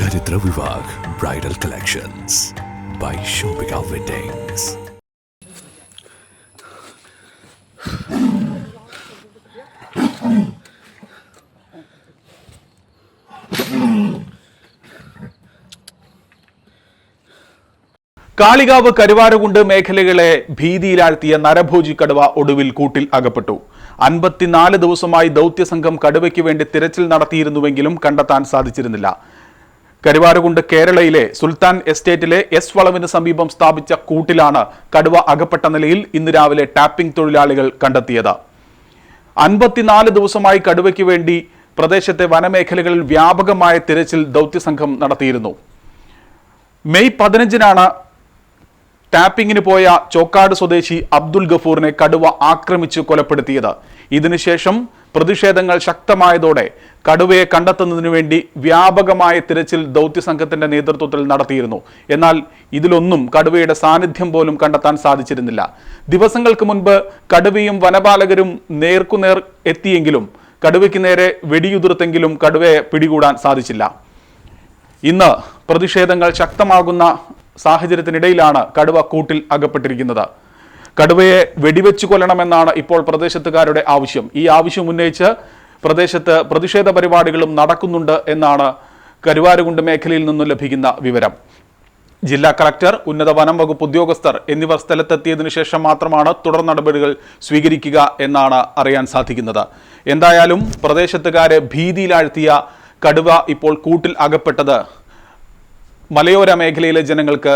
Charithra Vivah bridal collections by Shoppika weddings Kalikavu Karuvarakundu മേഖലകളെ ഭീതിയിലാഴ്ത്തിയ നരഭോജി കടുവ ഒടുവിൽ കൂട്ടിൽ അകപ്പെട്ടു. അൻപത്തിനാല് ദിവസമായി ദൗത്യസംഘം കടുവയ്ക്ക് വേണ്ടി തിരച്ചിൽ നടത്തിയിരുന്നുവെങ്കിലും കണ്ടെത്താൻ സാധിച്ചിരുന്നില്ല. കരുവാരകുണ്ട് കേരളയിലെ സുൽത്താൻ എസ്റ്റേറ്റിലെ എസ് വളവിന് സമീപം സ്ഥാപിച്ച കൂട്ടിലാണ് കടുവ അകപ്പെട്ട നിലയിൽ ഇന്ന് രാവിലെ ടാപ്പിംഗ് തൊഴിലാളികൾ കണ്ടെത്തിയത്. അൻപത്തിനാല് ദിവസമായി കടുവയ്ക്ക് വേണ്ടി പ്രദേശത്തെ വനമേഖലകളിൽ വ്യാപകമായ തിരച്ചിൽ ദൗത്യസംഘം നടത്തിയിരുന്നു. മെയ് പതിനഞ്ചിനാണ് ടാപ്പിങ്ങിന് പോയ ചോക്കാട് സ്വദേശി അബ്ദുൽ ഗഫൂറിനെ കടുവ ആക്രമിച്ച് കൊലപ്പെടുത്തിയത്. ഇതിനുശേഷം പ്രതിഷേധങ്ങൾ ശക്തമായതോടെ കടുവയെ കണ്ടെത്തുന്നതിനു വേണ്ടി വ്യാപകമായ തിരച്ചിൽ ദൗത്യസംഘത്തിന്റെ നേതൃത്വത്തിൽ നടത്തിയിരുന്നു. എന്നാൽ ഇതിലൊന്നും കടുവയുടെ സാന്നിധ്യം പോലും കണ്ടെത്താൻ സാധിച്ചിരുന്നില്ല. ദിവസങ്ങൾക്ക് മുൻപ് കടുവയും വനപാലകരും നേർക്കുനേർ എത്തിയെങ്കിലും കടുവയ്ക്ക് നേരെ വെടിയുതിർത്തെങ്കിലും കടുവയെ പിടികൂടാൻ സാധിച്ചില്ല. ഇന്ന് പ്രതിഷേധങ്ങൾ ശക്തമാകുന്ന സാഹചര്യത്തിനിടയിലാണ് കടുവ കൂട്ടിൽ അകപ്പെട്ടിരിക്കുന്നത്. കടുവയെ വെടിവെച്ചു കൊല്ലണമെന്നാണ് ഇപ്പോൾ പ്രദേശത്തുകാരുടെ ആവശ്യം. ഈ ആവശ്യം ഉന്നയിച്ച് പ്രദേശത്ത് പ്രതിഷേധ പരിപാടികളും നടക്കുന്നുണ്ട് എന്നാണ് കരുവാരുകുണ്ട് മേഖലയിൽ നിന്നും ലഭിക്കുന്ന വിവരം. ജില്ലാ കളക്ടർ ഉന്നത വനം വകുപ്പ് ഉദ്യോഗസ്ഥർ എന്നിവർ സ്ഥലത്തെത്തിയതിനു ശേഷം മാത്രമാണ് തുടർ നടപടികൾ സ്വീകരിക്കുക എന്നാണ് അറിയാൻ സാധിക്കുന്നത്. എന്തായാലും പ്രദേശത്തുകാരെ ഭീതിയിലാഴ്ത്തിയ കടുവ ഇപ്പോൾ കൂട്ടിൽ അകപ്പെട്ടത്. മലയോര മേഖലയിലെ ജനങ്ങൾക്ക്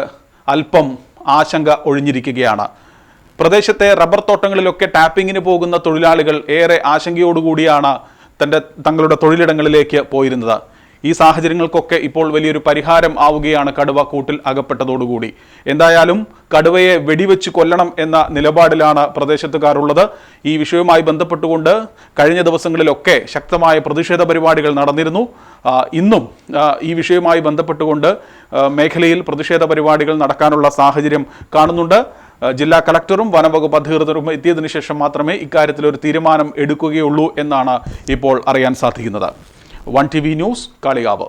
അല്പം ആശങ്ക ഒഴിഞ്ഞിരിക്കുകയാണ്. പ്രദേശത്തെ റബ്ബർ തോട്ടങ്ങളിലൊക്കെ ടാപ്പിങ്ങിന് പോകുന്ന തൊഴിലാളികൾ ഏറെ ആശങ്കയോടുകൂടിയാണ് തന്റെ തങ്ങളുടെ തൊഴിലിടങ്ങളിലേക്ക് പോയിരുന്നത്. ഈ സാഹചര്യങ്ങൾക്കൊക്കെ ഇപ്പോൾ വലിയൊരു പരിഹാരം ആവുകയാണ് കടുവ കൂട്ടിൽ അകപ്പെട്ടതോടുകൂടി. എന്തായാലും കടുവയെ വെടിവെച്ച് കൊല്ലണം എന്ന നിലപാടിലാണ് പ്രദേശത്തുകാരുള്ളത്. ഈ വിഷയവുമായി ബന്ധപ്പെട്ടുകൊണ്ട് കഴിഞ്ഞ ദിവസങ്ങളിലൊക്കെ ശക്തമായ പ്രതിഷേധ പരിപാടികൾ നടന്നിരുന്നു. ഇന്നും ഈ വിഷയവുമായി ബന്ധപ്പെട്ടുകൊണ്ട് മേഖലയിൽ പ്രതിഷേധ പരിപാടികൾ നടക്കാനുള്ള സാഹചര്യം കാണുന്നുണ്ട്. ജില്ലാ കളക്ടറും വനംവകുപ്പ് അധികൃതരും എത്തിയതിനു ശേഷം മാത്രമേ ഇക്കാര്യത്തിൽ ഒരു തീരുമാനം എടുക്കുകയുള്ളൂ എന്നാണ് ഇപ്പോൾ അറിയാൻ സാധിക്കുന്നത്. One T V news Kalikavu.